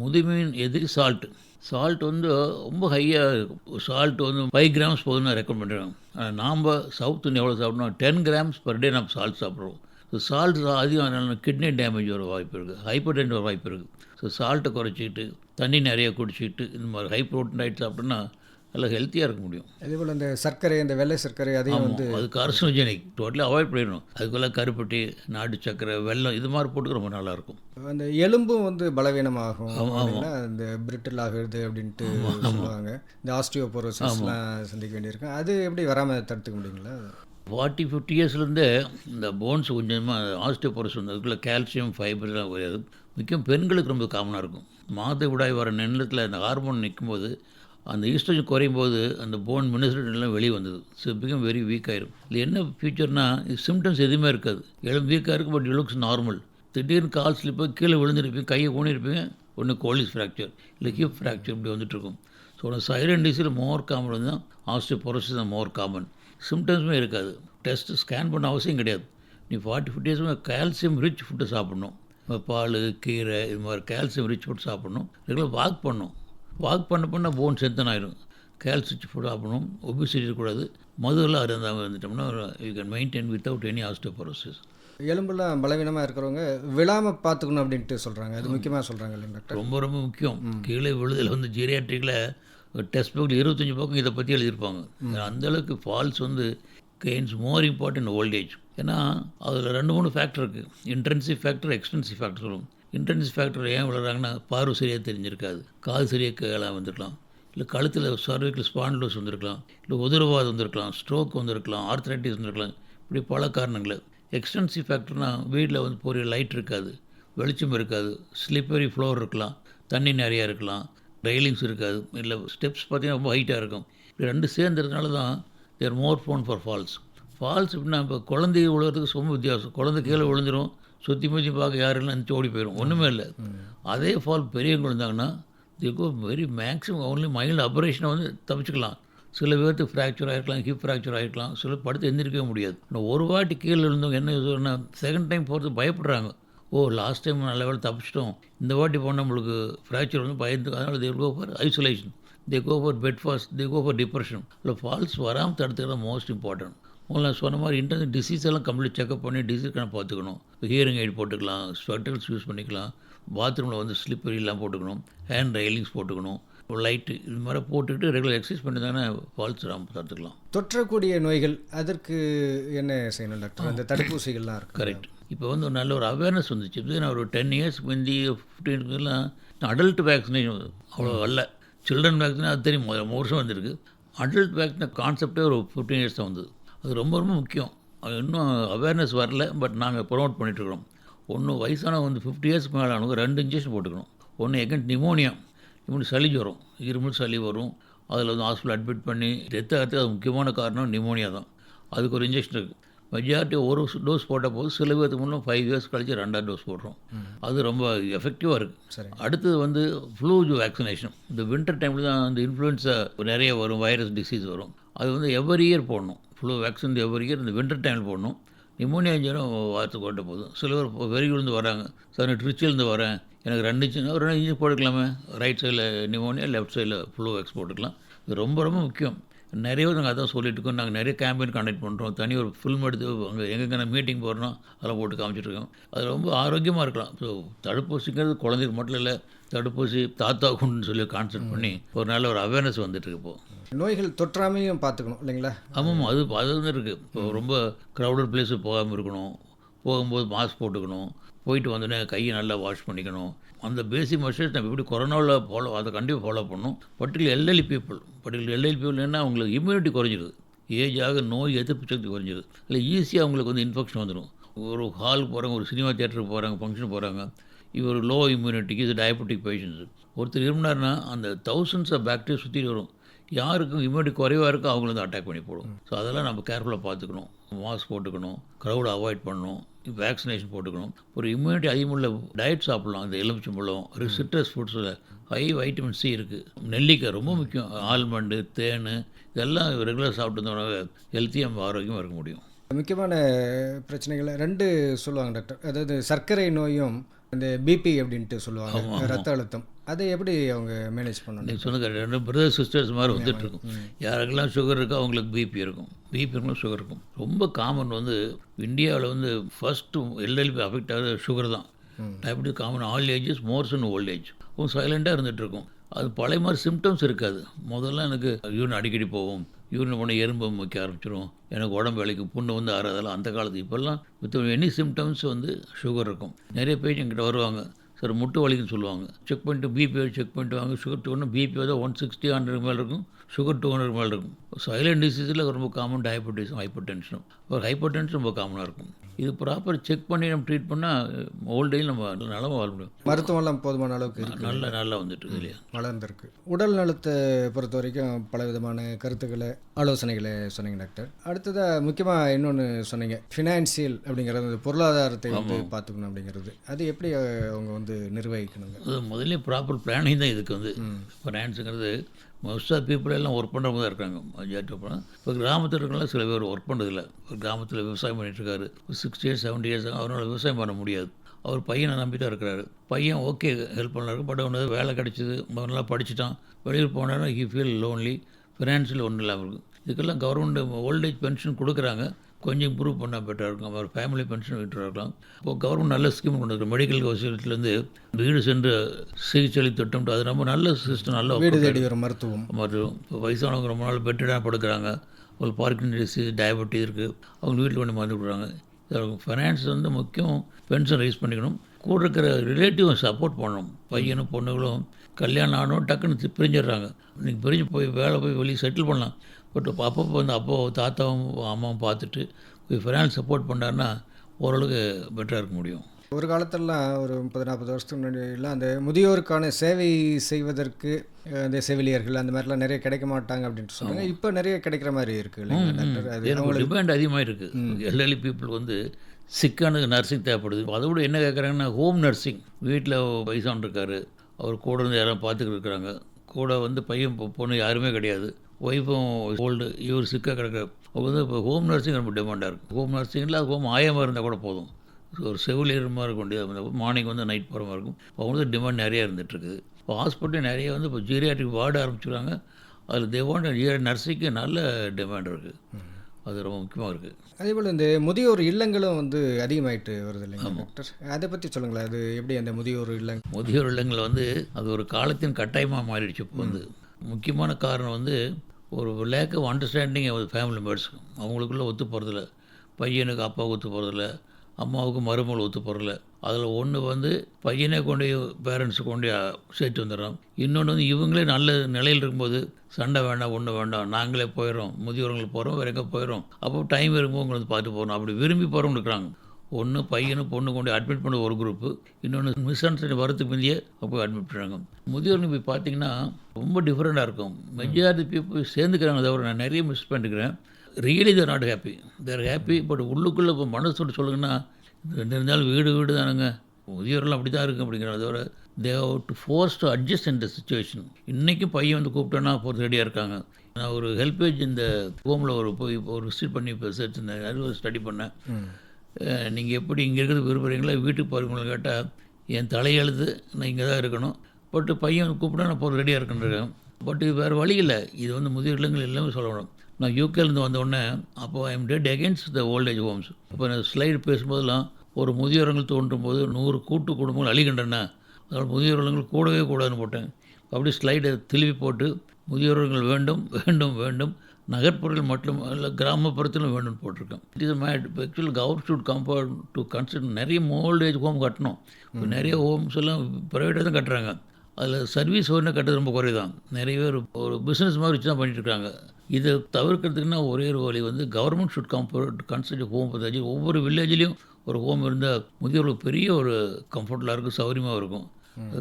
Speaker 3: முதுமையின் எதிரி சால்ட்டு சால்ட் வந்து ரொம்ப ஹையாக இருக்கும். சால்ட் வந்து ஃபைவ் கிராம்ஸ் போதும்னு ரெக்கமெண்ட் பண்ணுறாங்க நாம் சவுத் இந்தியா எவ்வளோ சாப்பிட்றோம் டென் கிராம்ஸ் பர் டே நம்ம சால்ட் சாப்பிட்றோம். ஸோ சால்ட் அதிகம் கிட்னி டேமேஜ் வர வாய்ப்பு இருக்குது ஹைப்பர் டென்ட் வர வாய்ப்பு இருக்குது ஸோ சால்ட்டை குறைச்சிக்கிட்டு தண்ணி நிறைய குடிச்சிக்கிட்டு இந்த மாதிரி ஹை ப்ரோட்டீன் டயட் சாப்பிட்டோன்னா நல்லா ஹெல்த்தியாக இருக்க முடியும்.
Speaker 2: அதே போல் இந்த சர்க்கரை இந்த வெள்ளை சர்க்கரை அதையும் வந்து
Speaker 3: அது கார்சினோஜெனிக் டோட்டலி அவாய்ட் பண்ணிடணும். அதுக்குள்ளே கருப்பட்டி நாட்டு சக்கரை வெல்லம் இது மாதிரி போட்டுக்க ரொம்ப நல்லாயிருக்கும்
Speaker 2: அந்த எலும்பும் வந்து பலவீனமாகும். இந்த பிரிட்டில் ஆகுது அப்படின்ட்டு சொல்லுவாங்க. இந்த ஆஸ்டியோபோரோசிஸ்லாம் சந்திக்க வேண்டியிருக்கும் அது எப்படி வராமல் தடுத்துக்க முடியுங்களா?
Speaker 3: ஃபார்ட்டி ஃபிஃப்டி இயர்ஸ்லேருந்தே இந்த போன்ஸ் கொஞ்சமாக ஆஸ்டியோபோரஸ் வந்து அதுக்குள்ளே கால்சியம் ஃபைபர்லாம் வருது முக்கியம் பெண்களுக்கு ரொம்ப காமனாக இருக்கும். மாதவிடாய் வர நிலத்தில் அந்த ஹார்மோன் நிற்கும்போது அந்த ஈஸ்ட்ரஜன் குறையும் போது அந்த போன் மினிஸ்ட்ரெல்லாம் வெளியே வந்தது. ஸோ பிகம் வெரி வீக் ஆயிரும். இது என்ன ஃபியூச்சர்னா சிம்டம்ஸ் எதுவுமே இருக்காது. எல்லாம் வீக்காக இருக்கும் பட் லுக்ஸ் நார்மல் திடீர்னு கால் ஸ்லிப்போ கீழே விழுந்துருப்பீங்க கையை ஊனிருப்பீங்க ஒன்று கோலிஸ் ஃப்ராக்சர் இல்லை ஹிப் ஃப்ராக்சர் இப்படி வந்துட்டுருக்கும் ஸோ அந்த சைலண்ட் மோர் காமன் தான் ஆஸ்டியோபோரோசிஸ் தான் மோர் காமன் சிம்டம்ஸுமே இருக்காது. டெஸ்ட் ஸ்கேன் பண்ண அவசியம் கிடையாது. நீ ஃபார்ட்டி ஃபிஃப்டி இயர்ஸ்மே கால்சியம் ரிச் ஃபுட்டு சாப்பிட்ணும். பால் கீரை இது மாதிரி கால்சியம் ரிச் ஃபுட் சாப்பிட்ணும். ரெகுலர் வாக் பண்ணணும். வாக் பண்ண பண்ண போன் ஸ்ட்ரென்தன் ஆயிடும் கால்சியம் ஃபுட் சாப்பிடணும். ஒபிசிட்டி இருக்கக்கூடாது. மதுவெல்லாம் அருந்தாமல் இருந்துட்டோம்னா you can maintain without any osteoporosis
Speaker 2: எலும்புலாம் பலவீனமாக இருக்கிறவங்க விழாமல் பார்த்துக்கணும் அப்படின்ட்டு சொல்கிறாங்க அது முக்கியமாக சொல்கிறாங்க இல்லைங்க டாக்டர்?
Speaker 3: ரொம்ப ரொம்ப முக்கியம். கீழே விழுதல் வந்து ஜீரியாட்ரிக்கில் டெக்ஸ்ட் புக்கில் இருபத்தஞ்சி பக்கம் இதை பற்றி எழுதியிருப்பாங்க. அந்த அளவுக்கு ஃபால்ஸ் வந்து கெயின்ஸ் மோர் இம்பார்ட்டன்ட் ஓல்டேஜ் ஏன்னா அதில் ரெண்டு மூணு ஃபேக்டர் இருக்குது இன்டென்சிவ் ஃபேக்டர் எக்ஸ்டென்சிவ் ஃபேக்டர் சொல்லும் இன்டென்சிவ் ஃபேக்டர் ஏன் விழுறாங்கன்னா பார்வை சரியாக தெரிஞ்சிருக்காது. காது சரியாக கேளாக வந்திருக்கலாம் இல்லை கழுத்தில் சர்விக்கல் ஸ்பான்லோஸ் வந்திருக்கலாம். இல்லை உதரவாதம் வந்திருக்கலாம். ஸ்ட்ரோக் வந்திருக்கலாம். ஆர்த்ரைட்டிஸ் வந்திருக்கலாம். இப்படி பல காரணங்கள். எக்ஸ்டென்சிவ் ஃபேக்டர்னால் வீட்டில் வந்து போகிற லைட் இருக்காது. வெளிச்சம் இருக்காது. ஸ்லிப்பரி ஃப்ளோர் இருக்கலாம். தண்ணி நிறையா இருக்கலாம். ரெயிலிங்ஸ் இருக்காது. இல்லை ஸ்டெப்ஸ் பார்த்தீங்கன்னா ரொம்ப ஹைட்டாக இருக்கும். இப்படி ரெண்டு சேர்ந்துறதுனால தான் they're more prone for falls falls எப்படின்னா இப்போ குழந்தை விழுறதுக்கு ரொம்ப வித்தியாசம். குழந்தை கீழே விழுந்துரும் சுற்றி முற்றி பார்க்க யாரெல்லாம் இருந்துச்சு ஓடி போயிடும் ஒன்றுமே இல்லை. அதே ஃபால் பெரியவங்க விழுந்தாங்கன்னா திகோ வெரி மேக்ஸிமம் ஒன்லி மைல்டு ஆப்ரேஷனை வந்து தப்பிச்சுக்கலாம். சில பேர்த்து ஃப்ராக்சர் ஆகிருக்கலாம் ஹிப் ஃப்ராக்சர் ஆகிருக்கலாம் சில படுத்து எந்திரிக்கவே முடியாது. ஒரு வாட்டி கீழே இருந்தவங்க என்ன யூஸ்னா செகண்ட் டைம் போகிறது பயப்படுறாங்க. ஓ லாஸ்ட் டைம் நல்ல வேலை தப்பிச்சிட்டோம். இந்த வாட்டி போனால் நம்மளுக்கு ஃப்ராக்சர் வந்து பயந்து அதனால் they go for isolation they go for bedfast they go for depression இல்லை ஃபால்ஸ் வராமல் தடுத்துக்கிறது மோஸ்ட் இம்பார்ட்டன்ட் முதல்ல சொன்ன மாதிரி இன்டர்நெட் டிசீஸ் எல்லாம் கம்ப்ளீட் செக்அப் பண்ணி டிசீஸ்க்கான பார்த்துக்கணும். ஹியரிங் எய்ட் போட்டுக்கலாம் ஸ்வெட்டர்ஸ் யூஸ் பண்ணிக்கலாம் பாத்ரூமில் வந்து ஸ்லிப்பரிலாம் போட்டுக்கணும் ஹேண்ட் ரைலிங்ஸ் போட்டுக்கணும் லைட்டு இது மாதிரி போட்டுக்கிட்டு ரெகுலர் எக்ஸசைஸ் பண்ணி தானே ஃபால்ஸ் தடுத்துக்கலாம்.
Speaker 2: தொற்றக்கூடிய நோய்கள் அதற்கு என்ன செய்யணும் டாக்டர் அந்த தடுப்பூசிகள்லாம் இருக்கு
Speaker 3: கரெக்ட் இப்போ வந்து ஒரு நல்ல ஒரு அவேர்னஸ் வந்துச்சு. இது நான் ஒரு டென் இயர்ஸ் முந்தி ஃபிஃப்டீன்லாம் அடல்ட் வேக்சினேஷன் அவ்வளோ வரல சில்ட்ரன் வேக்சினே அது தெரியும். மூணு வருஷம் வந்திருக்கு. அடல்ட் வேக்சின் கான்செப்டே ஒரு ஃபிஃப்டீன் இயர்ஸ் தான் வந்தது. அது ரொம்ப ரொம்ப முக்கியம். அது இன்னும் அவேர்னஸ் வரல பட் நாங்கள் ப்ரொமோட் பண்ணிகிட்ருக்குறோம் ஒன்று வயசானவங்க வந்து ஃபிஃப்டி இயர்ஸ்க்கு மேலே ஆனவங்க ரெண்டு இன்ஜெக்ஷன் போட்டுக்கணும். ஒன்று எகன் நிமோனியா நிமோனி சளி வரும். இருமல் சளி வரும். அதில் வந்து ஹாஸ்பிட்டல் அட்மிட் பண்ணி டெத் ஆகிறதுக்கு அது முக்கியமான காரணம் நிமோனியா தான். அதுக்கு ஒரு இன்ஜெக்ஷன் இருக்குது மெஜாரிட்டி ஒரு டோஸ் போட்ட போது சில பேருக்கு முன்னும் ஃபைவ் இயர்ஸ் கழிச்சு ரெண்டாவது டோஸ் போடுறோம். அது ரொம்ப எஃபெக்டிவாக இருக்குது
Speaker 2: சரி
Speaker 3: அடுத்தது வந்து ஃப்ளூ வேக்சினேஷன் இந்த வின்டர் டைமில் தான் அந்த இன்ஃப்ளூயன்ஸா நிறைய வரும் வைரஸ் டிசீஸ் வரும். அது வந்து எவ்வரி இயர் போடணும். ஃப்ளூ வேக்சின் எவ்வரி இயர் இந்த வின்டர் டைமில் போடணும். நிமோனியா இன்ஜினும் வாரத்துக்கு போட்ட போதும். சில பேர் வெறியிலேருந்து வராங்க. சார் நான் ட்ரிச்சிலேருந்து வரேன். எனக்கு ரெண்டு இன்ச்சு ஒரு ரெண்டு இன்ச்சு போட்டுக்கலாமே. ரைட் சைடில் நிமோனியா லெஃப்ட் சைடில் ஃப்ளூ வேக்ஸ் போட்டுக்கலாம். இது ரொம்ப ரொம்ப முக்கியம். நிறைய நாங்கள் அதான் சொல்லிட்டு இருக்கோம். நாங்கள் நிறைய கேம்பெயின் கண்டக்ட் பண்ணுறோம் தனி ஒரு ஃபில்ம் எடுத்து அங்கே எங்கெங்கே மீட்டிங் போடுறோம் அதெல்லாம் போட்டு காமிச்சிட்ருக்கோம் அது ரொம்ப ஆரோக்கியமாக இருக்கலாம். ஸோ தடுப்பூசிங்கிறது குழந்தைக்கு மட்டும் இல்லை தடுப்பூசி தாத்தா குண்டுன்னு சொல்லி கான்செப்ட் பண்ணி ஒரு நல்ல ஒரு அவேர்னஸ் வந்துட்டு இப்போ.
Speaker 2: நோய்கள் தொற்றாமையும் பார்த்துக்கணும் இல்லைங்களா?
Speaker 3: ஆமாம் அது அது வந்து இருக்குது இப்போ ரொம்ப க்ரௌடட் பிளேஸு போகாமல் இருக்கணும். போகும்போது மாஸ்க் போட்டுக்கணும். போயிட்டு வந்தோடனே கையை நல்லா வாஷ் பண்ணிக்கணும். அந்த பேசிக் மெஷர்ஸ் நம்ம எப்படி கொரோனாவில் ஃபாலோ அதை கண்டிப்பாக ஃபாலோ பண்ணணும். பர்டிகுலர் எல்எல்இ பீப்புள் பர்டிகுலர் எல்எல்இ பீப்புள் என்ன அவங்களுக்கு இம்யூனிட்டி குறைஞ்சிருது. ஏஜ் ஆக நோய் எதிர்ப்பு சக்தி குறைஞ்சிருது. இல்லை ஈஸியாக அவங்களுக்கு வந்து இன்ஃபெக்ஷன் வந்துடும் ஒரு ஹாலுக்கு போகிறாங்க ஒரு சினிமா தேட்டருக்கு போகிறாங்க ஃபங்க்ஷன் போகிறாங்க இவர் லோ இம்யூனிட்டிக்கு இது டயபெட்டிக் பேஷண்ட்ஸு ஒருத்தர் இருந்தார்னா அந்த தௌசண்ட்ஸ் ஆஃப் பேக்டீரியா சுற்றி வரும். யாருக்கும் இம்யூனிட்டி குறைவாக இருக்கோ அவங்கள வந்து அட்டாக் பண்ணி போடும். ஸோ அதெல்லாம் நம்ம கேர்ஃபுல்லாக பார்த்துக்கணும். மாஸ்க் போட்டுக்கணும். க்ரௌடை அவாய்ட் பண்ணணும். வேக்சினேஷன் போட்டுக்கணும். ஒரு இம்யூனிட்டி அதிகமுள்ள டயட் சாப்பிட்லாம். இந்த எலுமிச்சம்பழம் ஒரு சிட்ரஸ் ஃபுட்ஸில் ஹை வைட்டமின் சி இருக்குது நெல்லிக்காய் ரொம்ப முக்கியம். ஆல்மண்டு தேன் இதெல்லாம் ரெகுலர் சாப்பிட்டு இருந்தோம்னா ஹெல்த்தியாக ஆரோக்கியமாக இருக்க முடியும்.
Speaker 2: முக்கியமான பிரச்சனைகளை ரெண்டு சொல்லுவாங்க டாக்டர். அதாவது சர்க்கரை நோயும் இந்த பிபி அப்படின்ட்டு சொல்லுவாங்க. ரத்த அழுத்தம். அதை எப்படி அவங்க மேனேஜ் பண்ணணும்?
Speaker 3: நீங்கள் சொன்ன ரெண்டு பிரதர் சிஸ்டர்ஸ் மாதிரி வந்துட்டு இருக்கும் யாருக்கெல்லாம் சுகர் இருக்கோ அவங்களுக்கு பிபி இருக்கும். பிபி இருக்கும் சுகர் இருக்கும். ரொம்ப காமன் வந்து இந்தியாவில் வந்து ஃபஸ்ட்டு எல்எல்பி அஃபெக்ட் ஆகுது சுகர் தான். Diabetes common all ages more and old age கொஞ்சம் சைலண்ட்டாக இருந்துகிட்டு இருக்கும் அது பழைய மாதிரி சிம்டம்ஸ் இருக்காது. முதல்ல எனக்கு யூரின் அடிக்கடி போகும். யூரின் போனால் எறும்பு வைக்க ஆரம்பிச்சிடும் எனக்கு உடம்பு வேலைக்கு புண்ணு வந்து ஆறாதெல்லாம் அந்த காலத்து இப்போல்லாம் வித் எனி சிம்டம்ஸ் வந்து சுகர் இருக்கும். நிறைய பேர் என்கிட்ட வருவாங்க. சார் முட்டு வலிக்குன்னு சொல்லுவாங்க. செக் பண்ணிட்டு பிபி செக் பண்ணிட்டு வாங்க. சுகர் டூ பிபி வந்து ஒன் சிக்ஸ்டி ஹண்ட்ரட் மேலே இருக்கும். சுகர் டூ ஹண்ட்ரட் மேலே இருக்கும். சைலண்ட் டிசீஸில் ரொம்ப காமன் டயபெட்டிஸும் ஹைப்பர் டென்ஷனும் ஒரு ஹைப்பர் டென்ஷன் ரொம்ப காமனாக இருக்கும். இது ப்ராப்பர் செக் பண்ணி நம்ம ட்ரீட் பண்ணால் ஓல்டேஜ் நம்ம நலமாக வாழ முடியும்.
Speaker 2: மருத்துவம்லாம் போதுமான அளவுக்கு
Speaker 3: நல்லா நல்லா வந்துட்டு இல்லையா?
Speaker 2: வளர்ந்துருக்கு. உடல் நலத்தை பொறுத்த வரைக்கும் பல விதமான கருத்துக்களை ஆலோசனைகளை சொன்னீங்க டாக்டர். அடுத்ததாக முக்கியமாக இன்னொன்று சொன்னீங்க. ஃபினான்சியல் அப்படிங்கிறது பொருளாதாரத்தை வந்து பார்த்துக்கணும் அப்படிங்கிறது. அது எப்படி அவங்க வந்து நிர்வகிக்கணுங்க?
Speaker 3: அது முதல்ல ப்ராப்பர் பிளானிங் தான் இதுக்கு வந்து. ஃபினான்ஸுங்கிறது மோஸ்ட் ஆஃப் பீப்புள் எல்லாம் ஒர்க் பண்ணுறவங்க தான் இருக்காங்க. majority of இப்போ கிராமத்தில் இருக்கவங்களாம் சில பேர் ஒர்க் பண்ணுறதில்ல ஒரு கிராமத்தில் விவசாயம் பண்ணிட்டு இருக்காரு. சிக்ஸ்டி இயர்ஸ் செவன்டி இயர்ஸ் அவரால் விவசாயம் பண்ண முடியாது. அவர் பையனை நம்பி தான் இருக்கிறாரு பையன் ஓகே ஹெல்ப் பண்ணலாம் பட் அவனுக்கு வேலை கிடச்சிது. நல்லா படிச்சுட்டான். வெளியில் போனாலும் ஹி ஃபீல் லோன்லி ஃபினான்ஷியல் ஒன்றும் இல்லாமல் இருக்கும் இதுக்கெல்லாம் கவர்மெண்ட் ஓல்டேஜ் பென்ஷன் கொடுக்குறாங்க. கொஞ்சம் இம்ப்ரூவ் பண்ணால் பெட்டராக இருக்கும். அவர் ஃபேமிலி பென்ஷன் விட்டு இருக்கலாம். இப்போ கவர்மெண்ட் நல்ல ஸ்கீம் கொண்டு வருக்கு மெடிக்கல் வசதியிலேருந்து வீடு சென்று சிகிச்சை திட்டம் அது ரொம்ப நல்ல சிஸ்டம் நல்ல
Speaker 2: வீடு தேடி வரும் மருத்துவம்.
Speaker 3: மற்றும் இப்போ வயசானவங்க ரொம்ப நாள் பெட்டடாக படுக்கிறாங்க. ஒரு பார்க்கிங் டிசீஸ் டயபெட்டிஸ் இருக்குது அவங்க வீட்டில் கொண்டு மருந்து கொடுக்குறாங்க. ஃபைனான்ஸ் வந்து முக்கியம். பென்ஷன் ரைஸ் பண்ணிக்கணும். கூட இருக்கிற ரிலேட்டிவ் சப்போர்ட் பண்ணணும். பையனும் பொண்ணுகளும் கல்யாணம் ஆனோம் டக்குன்னு பிரிஞ்சிடுறாங்க. நீங்கள் பிரிஞ்சு போய் வேலை போய் வெளியே செட்டில் பண்ணலாம். பட் அப்பப்போ வந்து அப்போ தாத்தாவும் அம்மாவும் பார்த்துட்டு போய் ஃபைனான்ஸ் சப்போர்ட் பண்ணாருன்னா ஓரளவுக்கு பெட்டராக இருக்க முடியும்.
Speaker 2: ஒரு காலத்திலலாம் ஒரு முப்பது நாற்பது வருஷத்துக்கு முன்னாடிலாம் அந்த முதியோருக்கான சேவை செய்வதற்கு அஹ், இந்த செவிலியர்கள் அந்த மாதிரிலாம் நிறைய கிடைக்க மாட்டாங்க அப்படின்ட்டு சொல்றாங்க. இப்போ நிறைய கிடைக்கிற மாதிரி இருக்கு இல்லைங்களா டாக்டர்? அது
Speaker 3: எனக்கு டிமாண்ட் அதிகமாக இருக்குது எல்டர்லி பீப்புள் வந்து சிக்கானது நர்சிங் தேவைப்படுது. அதை விட என்ன கேட்குறாங்கன்னா ஹோம் நர்சிங் வீட்டில் வயசான இருக்காரு. அவர் கூட இருந்து யாரும் பார்த்துக்கிட்டு இருக்கிறாங்க கூட வந்து பையன் பொண்ணு யாருமே கிடையாது. ஒய்ஃபும் ஓல்டு இவர் சிக்காக கிடக்க வந்து இப்போ ஹோம் நர்சிங் ரொம்ப டிமாண்டாக இருக்குது ஹோம் நர்சிங்கில் ஹோம் ஆயமாக இருந்தால் கூட போதும். ஒரு செவிலியர் மாதிரி இருக்க வேண்டியது மார்னிங் வந்து நைட் போகிற மாதிரி இருக்கும். இப்போ அவங்களுக்கு டிமாண்ட் நிறையா இருந்துகிட்ருக்குது இப்போ ஹாஸ்பிட்டல் நிறைய வந்து இப்போ ஜீரியாட்ரிக் வார்டு ஆரம்பிச்சுருக்காங்க அதில் தேவாண்ட நர்சிங்க்கு நல்ல டிமாண்ட் இருக்குது அது ரொம்ப முக்கியமாக இருக்குது
Speaker 2: அதே போல் இந்த முதியோர் இல்லங்களும் வந்து அதிகமாயிட்டு வருது இல்லைங்களா டாக்டர்? அதை பற்றி சொல்லுங்களேன். அது எப்படி அந்த முதியோர் இல்லங்க
Speaker 3: முதியோர் இல்லங்கள் வந்து அது ஒரு காலத்தின் கட்டாயமாக மாறிடுச்சு. இப்போ வந்து முக்கியமான காரணம் வந்து ஒரு lack of understanding family members அவங்களுக்குள்ளே ஒத்து போகிறதில்ல பையனுக்கு அப்பா ஒத்து போகிறதில்ல அம்மாவுக்கு மருமகள் ஒத்து போகிறதில்ல அதில் ஒன்று வந்து பையனே கொண்டு பேரண்ட்ஸு கொண்டு சேர்த்து வந்துடுறோம் இன்னொன்று வந்து இவங்களே நல்ல நிலையில் இருக்கும்போது சண்டை வேண்டாம் ஒன்று வேண்டாம் நாங்களே போயிடும் முதியோர்களுக்கு போகிறோம் வேற எங்கே போயிடும் அப்போ டைம் இருக்கும்போது உங்களை வந்து பார்த்து போகிறோம் அப்படி விரும்பி போகிறவங்க இருக்கிறாங்க. ஒன்று பையனும் பொண்ணு கொண்டு அட்மிட் பண்ண ஒரு குரூப்பு இன்னொன்று மிஸ் அண்டர்ஸ்டாண்டிங் வரதுக்கு முந்தையே போய் அட்மிட் பண்ணுறாங்க முதியோர் போய் பார்த்தீங்கன்னா ரொம்ப டிஃப்ரெண்ட்டாக இருக்கும். மெஜாரிட்டி பீப்புள் சேர்ந்துக்கிறாங்க தவிர நான் நிறைய மிஸ் பண்ணிக்கிறேன் really they're not happy there happy but உள்ளுக்குள்ளே இப்போ மனசோட சொல்லுங்கன்னா ரெண்டு இருந்தாலும் வீடு வீடு தானுங்க. முதியோரெல்லாம் அப்படி தான் இருக்குது அப்படிங்கிறத தவிர they have to force to adjust இந்த சுச்சுவேஷன் இன்றைக்கும் பையன் வந்து கூப்பிட்டோன்னா போகிறது ரெடியாக இருக்காங்க. நான் ஒரு ஹெல்பேஜ் இந்த ஹோமில் ஒரு போய் ஒரு விசிட் பண்ணி இப்போ அது ஸ்டடி பண்ணேன். நீங்கள் எப்படி இங்கே இருக்கிறது விரும்புகிறீங்களா வீட்டுக்கு போகிறீங்களா கேட்டால் என் தலையெழுத்து நான் இங்கே தான் இருக்கணும். பட்டு பையன் கூப்பிட்டா நான் போகிற ரெடியாக இருக்கேன். பட் இது வேறு வழி இல்லை. இது வந்து முதியோர் இல்லங்கள் எல்லாமே சொல்லணும் நான் யூகேலேருந்து வந்த உடனே அப்போ I am dead against the old age homes அப்போ நான் ஸ்லைடு பேசும்போதெல்லாம் ஒரு முதியோரங்கள் தோன்றும் போது நூறு கூட்டு குடும்பங்கள் அழிகின்றன. அதனால் முதியோரங்கள் கூடவே கூடாதுன்னு போட்டேன். அப்படி ஸ்லைடை திருப்பி போட்டு முதியோரங்கள் வேண்டும் வேண்டும் வேண்டும். நகர்ப்புறத்தில் மட்டும் அல்ல கிராமப்புறத்திலும் வேண்டும் போட்டிருக்கேன் it is mad actual government should compare to consider நிறைய ஓல்ட் ஏஜ் ஹோம் கட்டணும். நிறைய ஹோம்ஸ் எல்லாம் ப்ரைவேட்டாக தான் கட்டுறாங்க. அதில் சர்வீஸ் ஒன்று கட்டுறது ரொம்ப குறைதான். நிறைய பேர் ஒரு பிஸ்னஸ் மாதிரி வச்சு தான் பண்ணிட்டு இருக்காங்க. இதை தவிர்க்கிறதுக்குன்னா ஒரே ஒரு வழி வந்து government should compare to consider home பற்றி ஒவ்வொரு வில்லேஜ்லேயும் ஒரு ஹோம் இருந்தால் முதியோர்களுக்கு பெரிய ஒரு கம்ஃபர்டபுளாக இருக்கும் சௌகரியமாக இருக்கும்.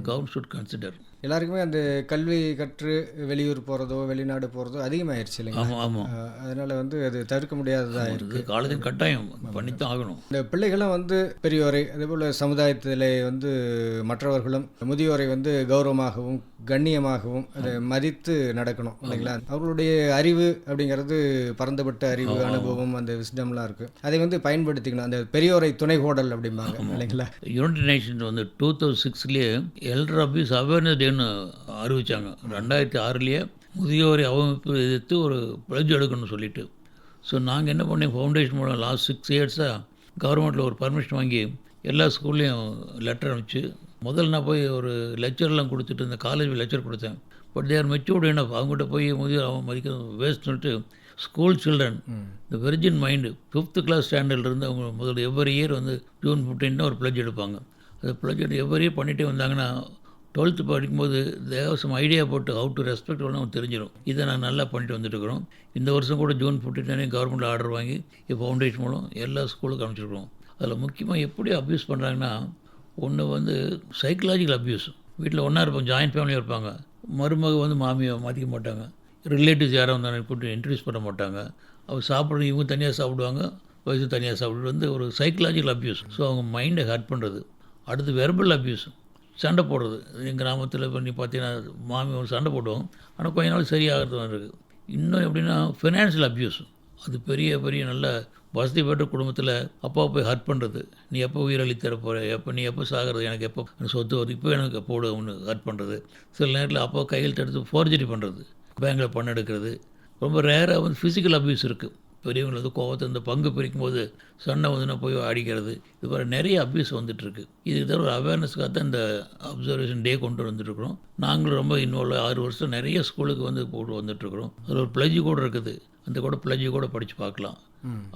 Speaker 3: கவர்மெண்ட் ஷுட் கன்சிடர்
Speaker 2: எல்லாருக்குமே அந்த கல்வி கற்று வெளியூர் போகிறதோ வெளிநாடு போகிறதோ அதிகமாயிருச்சு இல்லைங்களா?
Speaker 3: ஆமாம் ஆமாம்
Speaker 2: அதனால வந்து அது தவிர்க்க முடியாததாக இருக்கு.
Speaker 3: இது காலத்தின் கட்டாயம். பண்ணித்தான் ஆகணும்.
Speaker 2: இந்த பிள்ளைகளும் வந்து பெரியோரை அதேபோல் சமுதாயத்தில் வந்து மற்றவர்களும் முதியோரை வந்து கௌரவமாகவும் கண்ணியமாகவும் அதை மதித்து நடக்கணும் இல்லைங்களா? அவர்களுடைய அறிவு அப்படிங்கிறது பரந்துபட்ட அறிவு அனுபவம் அந்த விஸ்டம்லாம் இருக்குது அதை வந்து பயன்படுத்திக்கணும். அந்த பெரியோரை துணைகோடல் அப்படிம்பாங்க இல்லைங்களா?
Speaker 3: யுனைடெட் நேஷன்ஸ் வந்து டூ தௌசண்ட் சிக்ஸ்லேயே எல்டர் அபியூஸ் அவேர்னஸ் செய்யணும்னு அறிவிச்சாங்க ரெண்டாயிரத்தி ஆறுலேயே முதியோரை அவமைப்பு எதிர்த்து ஒரு பிளஜ் எடுக்கணும்னு சொல்லிட்டு. ஸோ நாங்கள் என்ன பண்ணோம்? ஃபவுண்டேஷன் மூலம் லாஸ்ட் சிக்ஸ் இயர்ஸாக கவர்மெண்ட்டில் ஒரு பர்மிஷன் வாங்கி எல்லா ஸ்கூல்லையும் லெட்டர் அனுப்பிச்சு முதல்ல நான் போய் ஒரு லெக்சர்லாம் கொடுத்துட்டு இருந்தேன். காலேஜ் லெக்சர் கொடுத்தேன். பட் தேர் மெச்சூர்டு என்ன அவங்ககிட்ட போய் முதிய அவன் மதிக்க வேஸ்ட் சொல்லிட்டு ஸ்கூல் சில்ட்ரன் இந்த வெர்ஜின் மைண்டு ஃபிஃப்த்து கிளாஸ் ஸ்டாண்டர்ட்லேருந்து அவங்க முதல்ல எவ்வரி இயர் வந்து ஜூன் ஃபிஃப்டீன் ஒரு பிளஜ் எடுப்பாங்க. அது எடுத்து எவ்வரி இயர் பண்ணிகிட்டே வந்தாங்கன்னா டுவெல்த்து படிக்கும்போது தேவசம் ஐடியா போட்டு ஹவு டு ரெஸ்பெக்ட் ஒன்று தெரிஞ்சிடும் இதை நான் நல்லா பண்ணிட்டு வந்துட்டு இருக்கிறோம் இந்த வருஷம் கூட ஜூன் ஃபிஃப்டீனே கவர்மெண்ட் ஆர்டர் வாங்கி இப்போ ஃபவுண்டேஷன் மூலம் எல்லா ஸ்கூலுக்கும் அனுப்பிச்சிருக்கோம் அதில் முக்கியமாக எப்படி அப்யூஸ் பண்ணுறாங்கன்னா ஒன்று வந்து சைக்கலாஜிக்கல் அப்யூஸ் வீட்டில் ஒன்றா இருப்பாங்க ஜாயின்ட் ஃபேமிலியாக இருப்பாங்க. மருமக வந்து மாமியை மாற்றிக்க மாட்டாங்க. ரிலேட்டிவ்ஸ் யாரும் வந்தாலும் கூப்பிட்டு இன்ட்ரடியூஸ் பண்ண மாட்டாங்க. அவர் சாப்பிட்றது இவங்க தனியாக சாப்பிடுவாங்க வயசு தனியாக சாப்பிட்டு வந்து ஒரு சைக்கலாஜிக்கல் அப்யூஸ் ஸோ அவங்க மைண்டை ஹர்ட் பண்ணுறது அடுத்து வெர்பல் அப்யூஸ் சண்டை போடுறது. எங்கள் கிராமத்தில் இப்போ நீ பார்த்தீங்கன்னா மாமி ஒரு சண்டை போடுவோம் ஆனால் கொஞ்ச நாள் சரியாகிறது இருக்குது இன்னும் எப்படின்னா ஃபினான்ஷியல் அப்யூஸ் அது பெரிய பெரிய நல்ல வசதி பெற்ற குடும்பத்தில் அப்பா போய் ஹர்ட் பண்ணுறது நீ எப்போ உயிரளி போகிற எப்போ நீ எப்போ சாகிறது? எனக்கு எப்போ சொத்து வருது? இப்போ எனக்கு போடு ஒன்று ஹர்ட் பண்ணுறது சில நேரத்தில் அப்பா கையில் எடுத்து ஃபோர்ஜரி பண்ணுறது பேங்கில் பணம் எடுக்கிறது. ரொம்ப ரேராக வந்து ஃபிசிக்கல் அப்யூஸ் இருக்குது பெரியவங்களை வந்து கோவத்தை இந்த பங்கு பிரிக்கும் போது சண்டை வந்துன்னா போய் அடிக்கிறது இது மாதிரி நிறைய அப்யூஸ் வந்துட்டுருக்கு. இதுக்கு தவிர ஒரு அவேர்னஸ்க்காக தான் இந்த அப்சர்வேஷன் டே கொண்டு வந்துட்டுருக்குறோம். நாங்களும் ரொம்ப இன்வால்வ் ஆறு வருஷம் நிறைய ஸ்கூலுக்கு வந்து போட்டு வந்துட்டுருக்குறோம். அதில் ஒரு பிளஜ் கூட இருக்குது. அந்த கூட பிளஜ் கூட படித்து பார்க்கலாம்.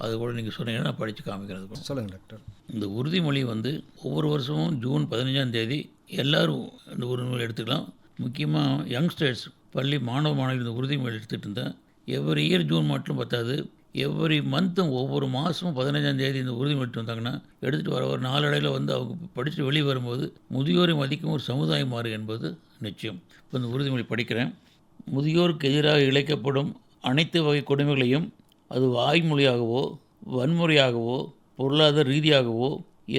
Speaker 3: அது கூட நீங்கள் சொன்னீங்கன்னா நான் படித்து காமிக்கிறதுக்கும்
Speaker 2: சொல்லுங்கள் டாக்டர்
Speaker 3: இந்த உறுதிமொழி வந்து ஒவ்வொரு வருஷமும் ஜூன் பதினஞ்சாம் தேதி எல்லாரும் இந்த உறுதிமொழி எடுத்துக்கலாம். முக்கியமாக யங்ஸ்டர்ஸ் பள்ளி மாணவ மாணவிகள் இந்த உறுதிமொழி எடுத்துகிட்டு இருந்தேன். எவ்வரி இயர் ஜூன் மட்டும் பத்தாது. எவ்ரி மந்த்தும் ஒவ்வொரு மாதமும் பதினஞ்சாம் தேதி இந்த உறுதிமொழி வந்தாங்கன்னா எடுத்துகிட்டு வர ஒரு நாளடையில் வந்து அவங்க படித்து வெளியே வரும்போது முதியோரை மதிக்கும் ஒரு சமுதாயம் மாறு என்பது நிச்சயம். இப்போ இந்த உறுதிமொழி படிக்கிறேன். முதியோருக்கு எதிராக இழைக்கப்படும் அனைத்து வகை கொடுமைகளையும் அது வாய்மொழியாகவோ வன்முறையாகவோ பொருளாதார ரீதியாகவோ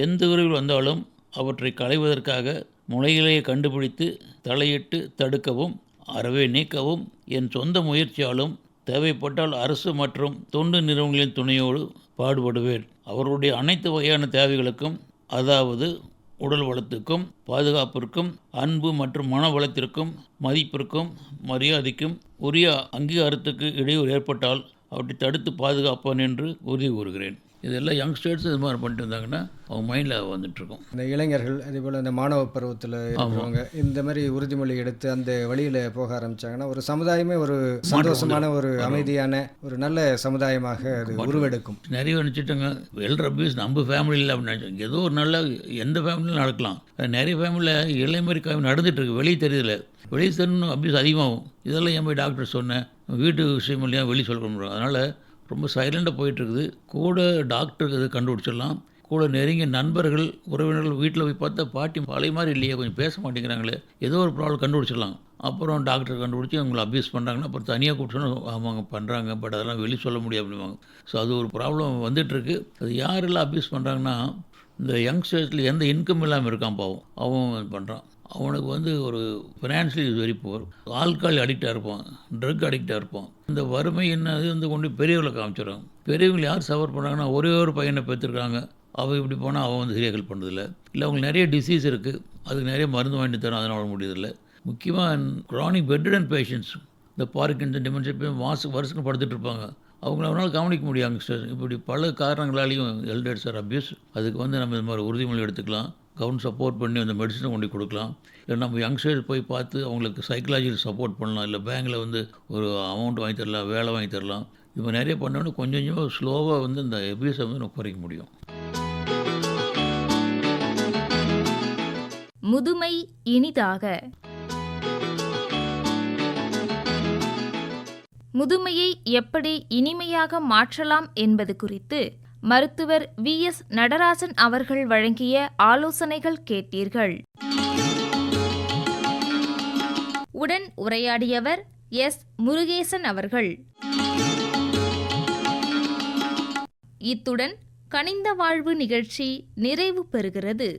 Speaker 3: எந்த உறவில் வந்தாலும் அவற்றை களைவதற்காக முளைகளையே கண்டுபிடித்து தலையிட்டு தடுக்கவும் அறவே நீக்கவும் என் சொந்த முயற்சியாலும் தேவைப்பட்டால் அரசு மற்றும் தொண்டு நிறுவனங்களின் துணையோடு பாடுபடுவேன். அவருடைய அனைத்து வகையான தேவைகளுக்கும் அதாவது உடல் வளத்துக்கும் பாதுகாப்பிற்கும் அன்பு மற்றும் மன வளத்திற்கும் மதிப்பிற்கும் மரியாதைக்கும் உரிய அங்கீகாரத்துக்கு இடையூறு ஏற்பட்டால் அவற்றை தடுத்து பாதுகாப்பான் என்று உறுதி கூறுகிறேன். இதெல்லாம் யங்ஸ்டர்ஸ் இது மாதிரி பண்ணிட்டு இருந்தாங்கன்னா அவங்க மைண்டில் வந்துட்டுருக்கும்.
Speaker 2: இந்த இளைஞர்கள் அதே போல் இந்த மாணவ பருவத்தில் இருக்கிறவங்க இந்த மாதிரி உறுதிமொழி எடுத்து அந்த வழியில் போக ஆரம்பிச்சாங்கன்னா ஒரு சமுதாயமே ஒரு சந்தோஷமான ஒரு அமைதியான ஒரு நல்ல சமுதாயமாக அது உருவெடுக்கும்.
Speaker 3: நிறைய நினச்சிட்டோங்க எல்டர் அபியூஸ் நம்ம ஃபேமிலியில் அப்படின்னு நினச்சோம் ஏதோ ஒரு நல்ல எந்த ஃபேமிலியும் நடக்கலாம். நிறைய ஃபேமிலியில் இளைஞரி நடந்துட்டு இருக்கு வெளியே தெரியல வெளியே தெரியணும் அபியூஸ் அதிகமாகும். இதெல்லாம் ஏன் போய் டாக்டர் சொன்னேன் வீட்டு விஷயம் இல்லையா? வெளியே சொல்ல முடியும். அதனால் ரொம்ப சைலண்டாக போயிட்டுருக்குது. கூட டாக்டருக்கு இது கண்டுபிடிச்சிடலாம். கூட நெருங்கிய நண்பர்கள் உறவினர்கள் வீட்டில் போய் பார்த்தா பாட்டி பழைய மாதிரி இல்லையே கொஞ்சம் பேச மாட்டேங்கிறாங்களே ஏதோ ஒரு ப்ராப்ளம் கண்டுபிடிச்சிடலாம். அப்புறம் டாக்டர் கண்டுபிடிச்சி அவங்களை அப்யூஸ் பண்ணுறாங்கன்னா அப்புறம் தனியாக கூப்பிட்டோன்னா அவங்க பண்ணுறாங்க பட் அதெல்லாம் வெளியே சொல்ல முடியாது அப்படிவாங்க ஸோ அது ஒரு ப்ராப்ளம் வந்துட்டுருக்கு. அது யாரெல்லாம் அப்யூஸ் பண்ணுறாங்கன்னா இந்த யங்ஸ்டர்ஸில் எந்த இன்கம் இல்லாமல் இருக்கான் பாவம். அவன் பண்ணுறான் அவனுக்கு வந்து ஒரு financial is very poor alcohol அடிக்டாக இருப்பான் ட்ரக் அடிக்டாக இருப்பான். இந்த வறுமை என்னது வந்து கொண்டு பெரியவர்களை காமிச்சிடும். பெரியவங்க யார் சஃபர் பண்ணுறாங்கன்னா ஒரே ஒரு பையனை பெற்றுருக்காங்க அவன் இப்படி போனால் அவன் வந்து சரியாக ஹெல்ப் பண்ணுறதில்ல இல்லை அவங்களுக்கு நிறைய டிசீஸ் இருக்குது அதுக்கு நிறைய மருந்து வாங்கி தரும் அதனால் முடியதில்லை முக்கியமாக க்ரானிக் பெட்ரிடன் பேஷண்ட்ஸ் இந்த பார்க்கின்சன் டிமென்ஷன் மாதம் வருஷம் படுத்துட்டு இருப்பாங்க. அவங்கள அவனால் கவனிக்க முடியும் யங்ஸ்டர்ஸ் இப்படி பல காரணங்களாலையும் எல்டர்ஸ் ஆர் அப்யூஸ் அதுக்கு வந்து நம்ம இந்த மாதிரி உறுதிமொழி எடுத்துக்கலாம். கவர்மெண்ட் சப்போர்ட் பண்ணி அந்த மெடிசனை கொண்டு கொடுக்கலாம். இல்லை நம்ம யங்ஸ்டர்ஸ் போய் பார்த்து அவங்களுக்கு சைக்கலாஜியில் சப்போர்ட் பண்ணலாம். இல்லை பேங்கில் வந்து ஒரு அமௌண்ட் வாங்கி தரலாம் வேலை வாங்கி தரலாம். இப்போ நிறைய பண்ணோன்னு கொஞ்சம் கொஞ்சமாக ஸ்லோவாக வந்து இந்த எபிஎஸை வந்து நம்ம குறைக்க முடியும்.
Speaker 1: முதுமை இனிதாக. முதுமையை எப்படி இனிமையாக மாற்றலாம் என்பது குறித்து மருத்துவர் வி. எஸ். நடராஜன் அவர்கள் வழங்கிய ஆலோசனைகள் கேட்டீர்கள். உடன் உரையாடியவர் எஸ். முருகேசன் அவர்கள். இத்துடன் கனிந்த வாழ்வு நிகழ்ச்சி நிறைவு பெறுகிறது.